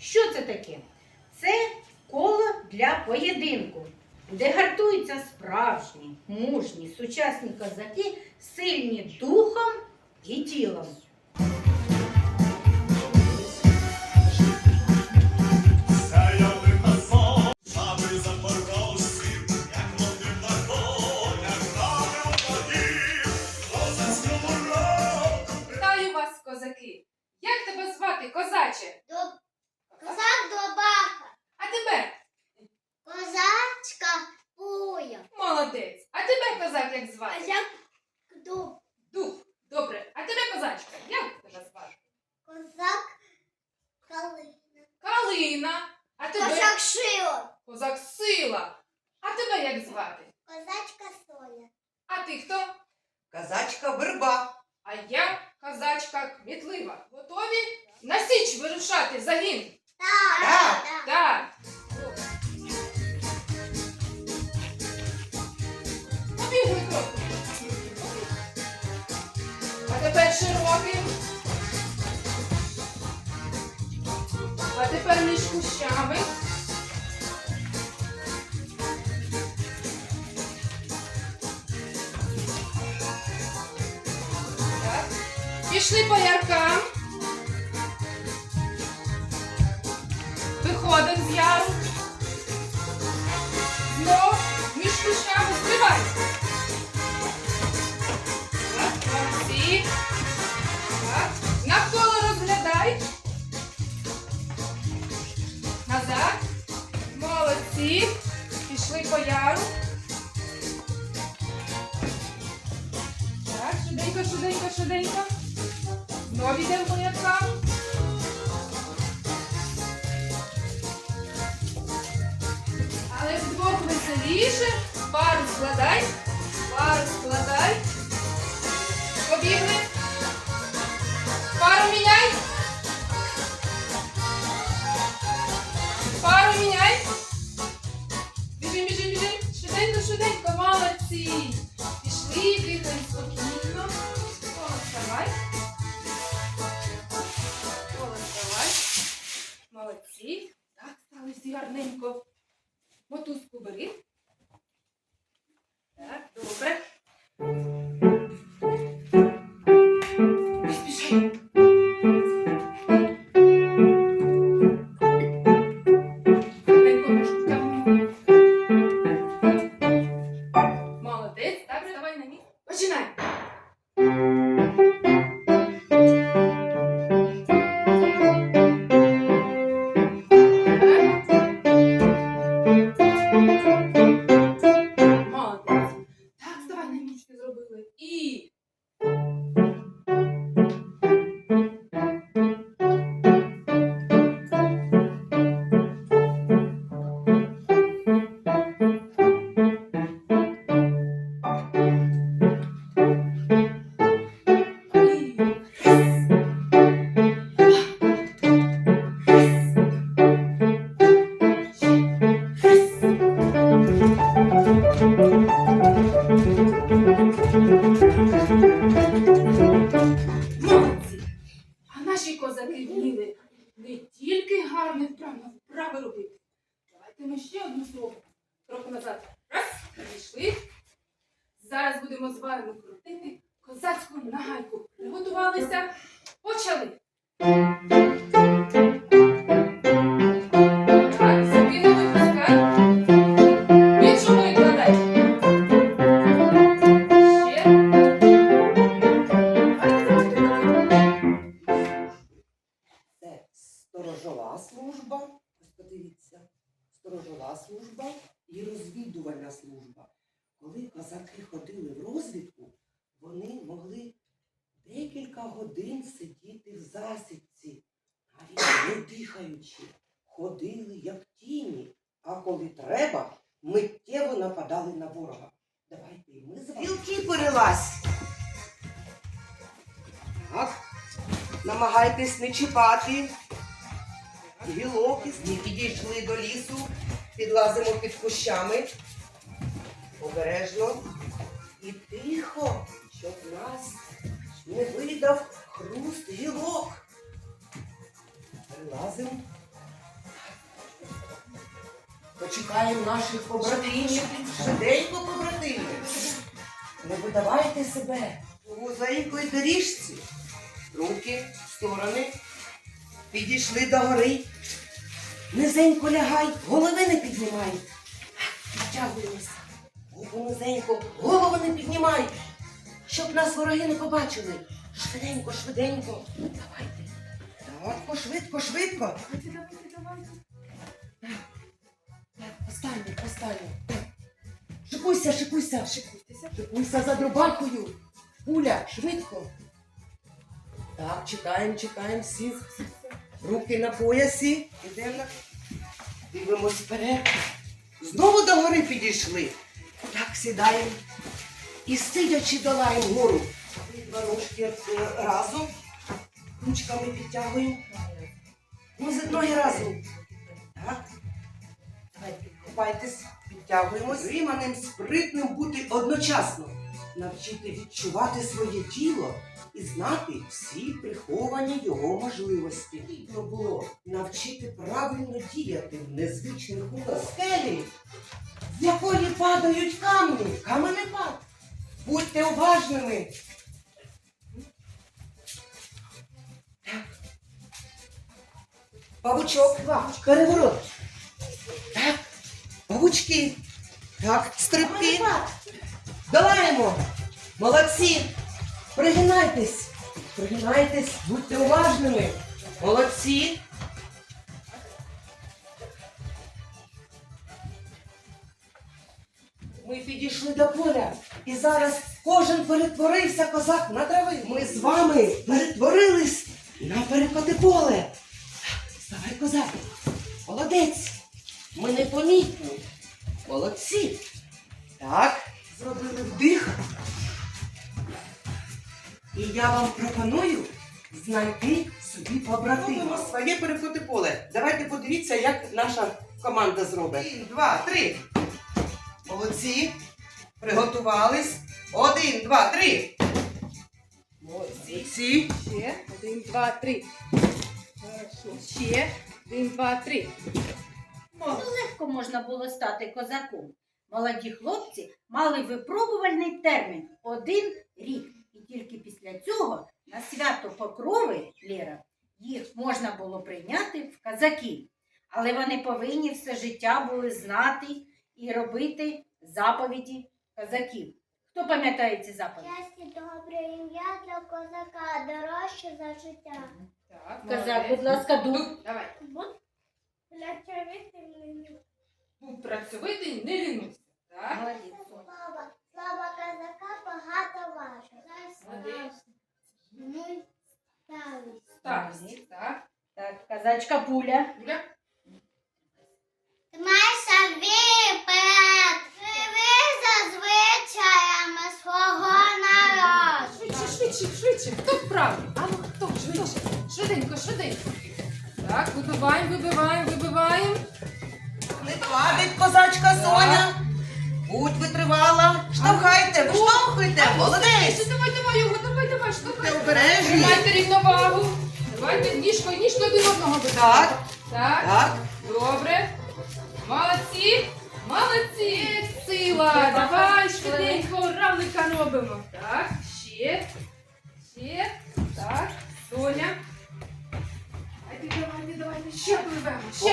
Що це таке? Це коло для поєдинку, де гартуються справжні, мужні, сучасні козаки, сильні духом і тілом. На січ вирушати загін. Так, Так. Побігли. А тепер широким. А тепер між кущами. Так. Пішли по яркам. Знов йдемо по яркам. Але вдвох веселіше. Пару складай. Пару складай. Побігли. Пару міняй. Пару міняй. Біжим, біжим, біжим. Швиденько, швиденько, молодці. Пішли, дихаємо козацьку нагайку. Приготувалися. Почали. Сторожова служба. Ось сторожова служба і розвідувальна служба. Коли козаки ходили в розвідку, вони могли декілька годин сидіти в засідці, навіть не дихаючи, ходили як тіні, а коли треба, миттєво нападали на ворога. Давайте і ми з вами. Вілки перелазь. Так. Намагайтесь не чіпати гілок, і підійшли до лісу, підлазимо під кущами. Обережно і гілок. Перелазимо Почекаємо наших побратимів. Швиденько побратимів. Не видавайте себе у мозаїковій доріжці. Руки в сторони. Підійшли до гори. Низенько лягай, голови не піднімай. Підтягуємося. Губу низенько, голову не піднімай. Щоб нас вороги не побачили. Швиденько, швиденько. Давайте. Так, швидко, швидко. Давайте, давайте, давайте. Так, останнє, останнє. Шикуйся, шикуйся. Шикуйтеся. Шикуйся за дробахою. Пуля, швидко. Так, чекаємо, чекаємо всіх. Руки на поясі. Ідемо. Дивимось вперед. Знову до гори підійшли. Так, сідаємо. І сидячи долаємо гору. Два ножки е, разом. Ручками підтягуємо. Ну, з ноги разом. Так. Купайтесь, підтягуємось. Ріманим спритним бути одночасно. Навчити відчувати своє тіло і знати всі приховані його можливості. Потрібно було навчити правильно діяти в незвичних умовах. скелі, з якої падають камні, каменепад. Будьте уважними. Павучок, переворот. Так. Павучки. Так, стрибки. Долаємо. Молодці. Пригинайтесь. Пригинайтесь, будьте уважними. Молодці. Ми підійшли до поля. І зараз кожен перетворився козак на трави. Ми з вами перетворились на перекоти поле. Вставай, козак. Молодець. Ми непомітні. Молодці. Так, зробили вдих. І я вам пропоную знайти собі побратима. Своє перекоти поле. Давайте подивіться, як наша команда зробить. Один, два, три. Молодці. Приготувались. Один, два, три. Молодці. Ще. Один, два, три. Хорошо. Ще. Один, два, три. Ну, легко можна було стати козаком. Молоді хлопці мали випробувальний термін один рік. І тільки після цього на свято Покрови Лєра їх можна було прийняти в казаків. Але вони повинні все життя були знати і робити заповіді казаків. Хто пам'ятає ці заповіді? Щастя, добре ім'я для козака, дорожче за життя. Так, Казак, будь ласка. Дуб, давай. Будь плачевитим Був працьовитий, не лінуйся. Так. Молодець. Слава, слава козака багато ваша. Молодець. Ставить. Старість. Так. Так, казачка пуля. Юля. Швиденько, швиденько. Так, вибиваємо, вибиваємо, вибиваємо. Не падить козачка Соня. Будь витривала. Штовхайте, виштовхуйте. Молодець. Давай, давай його, давай, давай, що Будьте обережні. Тримайте рівновагу. Давайте ніжкою, ніжкою один одного бити. Так, Так, так. добре. Молодці. Молодці. Сила. Давай швиденько равника робимо.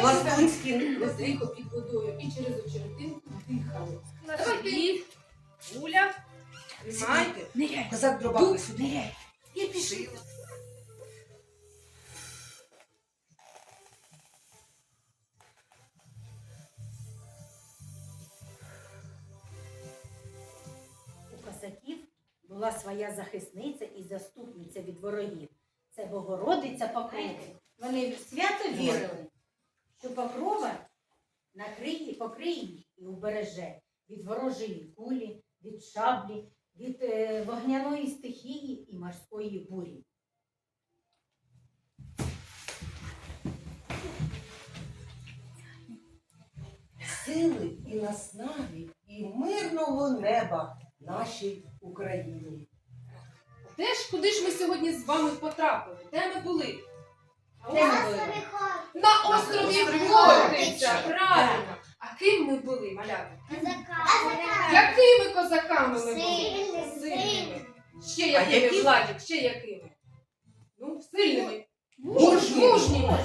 По-пластунськи. Легенько під водою і через очеретинку дихали. Давайте. Уля. Тримайте. Ниряй. Козак дробаки сюди. Ниряй. І пішли. У козаків була своя захисниця і заступниця від ворогів. Це Богородиця Покрова. Вони свято вірили, що Покрова накриє, покриє і убереже від ворожої кулі, від шаблі, від е, вогняної стихії і морської бурі. Сили і наснаги, і мирного неба нашій Україні. Де ж куди ж ми сьогодні з вами потрапили? Де ми були? На острові Хортиця, правильно. А ким ми були, малята? Якими козаками ми були? Сильними. Сильними. Ще якими. Владик, ще якими? Ну, сильними. Мужніми. Мужніми.